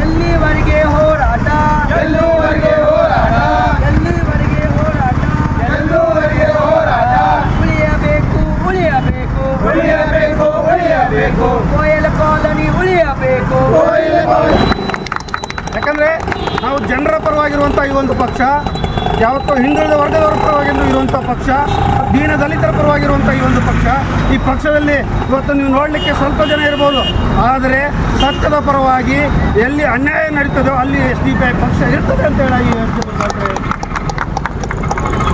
ಎಲ್ಲಿವರೆಗೆ ಹೋರಾಟ? ಎಲ್ಲೂವರೆಗೆ ಹೋರಾಟ? ಎಲ್ಲಿವರೆಗೆ ಹೋರಾಟ? ಎಲ್ಲೂವರೆಗೆ ಹೋರಾಟ? ಉಳಿಯಬೇಕು ಉಳಿಯಬೇಕು. ಉಳಿಯಬೇಕು ಉಳಿಯಬೇಕು. ಕೋಯಲ ಕಾಲನಿ ಉಳಿಯಬೇಕು. ಕೋಯಿಲೆ ಕಾಲನಿ. ಯಾಕಂದರೆ ನಾವು ಜನರ ಪರವಾಗಿರುವಂಥ ಈ ಒಂದು ಪಕ್ಷ ಯಾವತ್ತೂ ಹಿಂದುಳಿದ ವರ್ಗದವರ ಪರವಾಗಿ ಇರುವಂಥ ಪಕ್ಷ ದೀನ ದಲಿತರ ಪರವಾಗಿರುವಂಥ ಈ ಒಂದು ಪಕ್ಷ ಈ ಪಕ್ಷದಲ್ಲಿ ಇವತ್ತು ನೀವು ನೋಡಲಿಕ್ಕೆ ಸ್ವಲ್ಪ ಜನ ಇರ್ಬೋದು ಆದರೆ ಸತ್ಯದ ಪರವಾಗಿ ಎಲ್ಲಿ ಅನ್ಯಾಯ ನಡೀತದೋ ಅಲ್ಲಿ ಎಸ್ ಡಿ ಪಿ ಐ ಪಕ್ಷ ಇರ್ತದೆ ಅಂತ ಹೇಳಿ.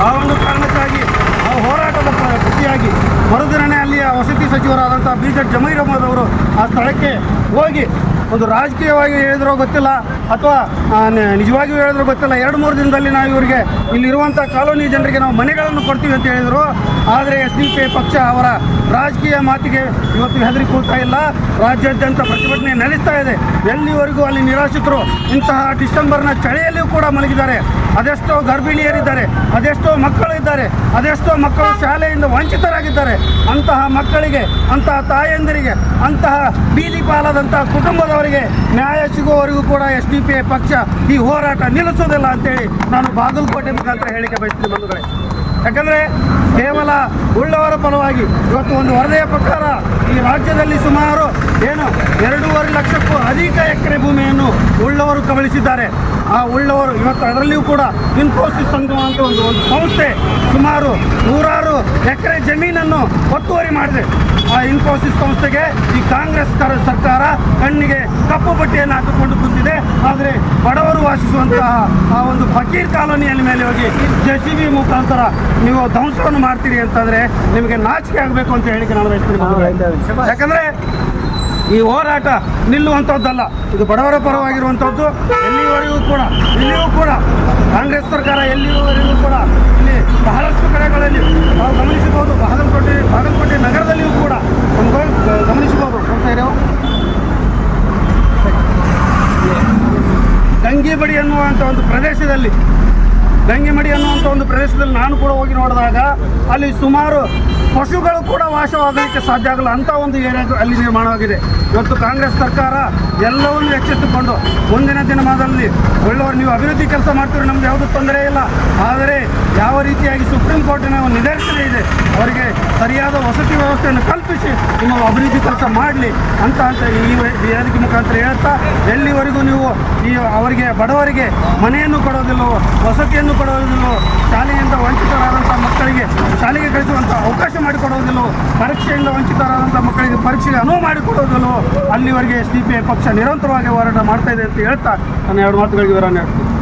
ಆ ಒಂದು ಕಾರಣಕ್ಕಾಗಿ ಆ ಹೋರಾಟದ ಪ್ರ- ಪ್ರತಿಯಾಗಿ ಮರುದಿನನೇ ಅಲ್ಲಿಯ ವಸತಿ ಸಚಿವರಾದಂಥ ಬಿ ಜೆಡ್ ಜಮೀರ್ ಅಹಮದ್ ಅವರು ಸ್ಥಳಕ್ಕೆ ಹೋಗಿ ಒಂದು ರಾಜಕೀಯವಾಗಿ ಹೇಳಿದ್ರೋ ಗೊತ್ತಿಲ್ಲ ಅಥವಾ ಆ, ನಿಜವಾಗಿಯೂ ಹೇಳಿದ್ರೋ ಗೊತ್ತಿಲ್ಲ. ಎರಡು ಮೂರು ದಿನದಲ್ಲಿ ನಾವು ಇವರಿಗೆ ಇಲ್ಲಿರುವಂಥ ಕಾಲೋನಿ ಜನರಿಗೆ ನಾವು ಮನೆಗಳನ್ನು ಕೊಡ್ತೀವಿ ಅಂತ ಹೇಳಿದರು. ಆದರೆ ಎಸ್ ಡಿ ಪಕ್ಷ ಅವರ ರಾಜಕೀಯ ಮಾತಿಗೆ ಇವತ್ತು ಹೆದರಿ ಕೂತಾ ಇಲ್ಲ. ರಾಜ್ಯಾದ್ಯಂತ ಪ್ರತಿಭಟನೆ ನಡೆಸ್ತಾ ಇದೆ. ಎಲ್ಲಿವರೆಗೂ ಅಲ್ಲಿ ನಿರಾಶ್ರಿತರು ಇಂತಹ ಡಿಸೆಂಬರ್ನ ಚಳಿಯಲ್ಲಿಯೂ ಕೂಡ ಮಲಗಿದ್ದಾರೆ. ಅದೆಷ್ಟೋ ಗರ್ಭಿಣಿಯರಿದ್ದಾರೆ ಅದೆಷ್ಟೋ ಮಕ್ಕಳು ಇದ್ದಾರೆ ಅದೆಷ್ಟೋ ಮಕ್ಕಳು ಶಾಲೆಯಿಂದ ವಂಚಿತರಾಗಿದ್ದಾರೆ. ಅಂತಹ ಮಕ್ಕಳಿಗೆ ಅಂತಹ ತಾಯಂದಿರಿಗೆ ಅಂತಹ ಬೀದಿ ಕುಟುಂಬದವರಿಗೆ ನ್ಯಾಯ ಸಿಗುವವರೆಗೂ ಕೂಡ ಎಸ್ ಡಿ ಪಿ ಪಕ್ಷ ಈ ಹೋರಾಟ ನಿಲ್ಲಿಸೋದಿಲ್ಲ ಅಂತೇಳಿ ನಾನು ಬಾಗಲಕೋಟೆ ಮುಖಾಂತರ ಹೇಳಿಕೆ ಬಯಸ್ತೀನಿ ಬಂಧುಗಳೇ. ಯಾಕಂದರೆ ಕೇವಲ ಉಳ್ಳವರ ಪರವಾಗಿ ಇವತ್ತು ಒಂದು ವರದಿಯ ಪ್ರಕಾರ ಈ ರಾಜ್ಯದಲ್ಲಿ ಸುಮಾರು ಏನು, ಎರಡೂವರೆ ಲಕ್ಷಕ್ಕೂ ಅಧಿಕ ಎಕರೆ ಭೂಮಿಯನ್ನು ಉಳ್ಳವರು ಕಬಳಿಸಿದ್ದಾರೆ ಆ ಉಳ್ಳವರು ಇವತ್ತು ಅದರಲ್ಲಿಯೂ ಕೂಡ ಇನ್ಫೋಸಿಸ್ ಅಂತ ಒಂದು ಒಂದು ಸಂಸ್ಥೆ ಸುಮಾರು ನೂರಾರು ಎಕರೆ ಜಮೀನನ್ನು ಒತ್ತುವರಿ ಮಾಡಿದೆ. ಆ ಇನ್ಫೋಸಿಸ್ ಸಂಸ್ಥೆಗೆ ಈ ಕಾಂಗ್ರೆಸ್ ಕರ- ಸರ್ಕಾರ ಕಣ್ಣಿಗೆ ಕಪ್ಪು ಬಟ್ಟೆಯನ್ನು ಹಾಕಿಕೊಂಡು ಕುಂತಿದೆ. ಆದರೆ ಬಡವರು ವಾಸಿಸುವಂತಹ ಆ ಒಂದು ಫಕೀರ್ ಕಾಲೋನಿಯಲ್ಲಿ ಮೇಲೆ ಹೋಗಿ ಜೆ ಸಿ ಬಿ ಮುಖಾಂತರ ನೀವು ಧ್ವಂಸವನ್ನು ಮಾಡ್ತೀರಿ ಅಂತಂದರೆ ನಿಮಗೆ ನಾಚಿಕೆ ಆಗಬೇಕು ಅಂತ ಹೇಳಿಕೆ ನಾನು ಬಯಸ್ತೀನಿ. ಯಾಕಂದರೆ ಈ ಹೋರಾಟ ನಿಲ್ಲುವಂಥದ್ದಲ್ಲ ಇದು ಬಡವರ ಪರವಾಗಿರುವಂಥದ್ದು ಎಲ್ಲಿವರೆಗೂ ಕೂಡ, ಇಲ್ಲಿಯೂ ಕೂಡ, ಕಾಂಗ್ರೆಸ್ ಸರ್ಕಾರ ಎಲ್ಲಿವರೆಗೂ ಕೂಡ, ಇಲ್ಲಿ ಬಹಳಷ್ಟು ಕಡೆಗಳಲ್ಲಿ ನಾವು ಗಮನಿಸಬಹುದು, ಬಾಗಲಕೋಟೆ ಬಾಗಲಕೋಟೆ ನಗರದಲ್ಲಿಯೂ ಕೂಡ ಗಮನಿಸಬಹುದು. ಗಂಗಿಬಡಿ ಅನ್ನುವಂಥ ಒಂದು ಪ್ರದೇಶದಲ್ಲಿ ಗಂಗಿಮಡಿ ಅನ್ನುವಂಥ ಒಂದು ಪ್ರದೇಶದಲ್ಲಿ ನಾನು ಕೂಡ ಹೋಗಿ ನೋಡಿದಾಗ ಅಲ್ಲಿ ಸುಮಾರು ಪಶುಗಳು ಕೂಡ ವಾಸವಾಗಲಿಕ್ಕೆ ಸಾಧ್ಯ ಆಗಲ್ಲ. ಅಂತ ಒಂದು ಏರಿಯಾ ಅಲ್ಲಿ ನಿರ್ಮಾಣವಾಗಿದೆ. ಇವತ್ತು ಕಾಂಗ್ರೆಸ್ ಸರ್ಕಾರ ಎಲ್ಲವನ್ನು ಎಚ್ಚೆತ್ತುಕೊಂಡು ಮುಂದಿನ ದಿನಮಾನದಲ್ಲಿ ಒಳ್ಳೆಯವರು ನೀವು ಅಭಿವೃದ್ಧಿ ಕೆಲಸ ಮಾಡ್ತೀರಿ ನಮ್ಗೆ ಯಾವುದೂ ತೊಂದರೆ ಇಲ್ಲ. ಆದರೆ ಯಾವ ರೀತಿಯಾಗಿ ಸುಪ್ರೀಂ ಕೋರ್ಟಿನ ಒಂದು ನಿದರ್ಶನ ಇದೆ, ಅವರಿಗೆ ಸರಿಯಾದ ವಸತಿ ವ್ಯವಸ್ಥೆಯನ್ನು ಕಲ್ಪಿಸಿ ನಿಮ್ಮ ಅಭಿವೃದ್ಧಿ ಕೆಲಸ ಮಾಡಲಿ ಅಂತ ಅಂತ ಈ ವೇದಿಕೆ ಮುಖಾಂತರ ಹೇಳ್ತಾ, ಎಲ್ಲಿವರೆಗೂ ನೀವು ಈ ಅವರಿಗೆ, ಬಡವರಿಗೆ ಮನೆಯನ್ನು ಕೊಡೋದಿಲ್ಲವೋ, ವಸತಿಯನ್ನು ಕೊಡೋದಿಲ್ಲವೋ, ಶಾಲೆಯಿಂದ ವಂಚಿತರಾದಂಥ ಮಕ್ಕಳಿಗೆ ಶಾಲೆಗೆ ಕಳಿಸುವಂಥ ಅವಕಾಶ ಪರೀಕ್ಷೆಯಿಂದ ವಂಚಿತರಾದಂಥ ಮಕ್ಕಳಿಗೆ ಪರೀಕ್ಷೆಗೆ ಅನುವು ಮಾಡಿಕೊಡೋದನ್ನು ಅಲ್ಲಿವರೆಗೆ ಎಸ್ ಡಿ ಪಿ ಪಕ್ಷ ನಿರಂತರವಾಗಿ ಹೋರಾಟ ಮಾಡ್ತಾ ಇದೆ ಅಂತ ಹೇಳ್ತಾ ನನ್ನ ಎರಡು ಮಾತುಗಳಿಗೆ ವಿವರಣೆ ಹೇಳ್ತೀನಿ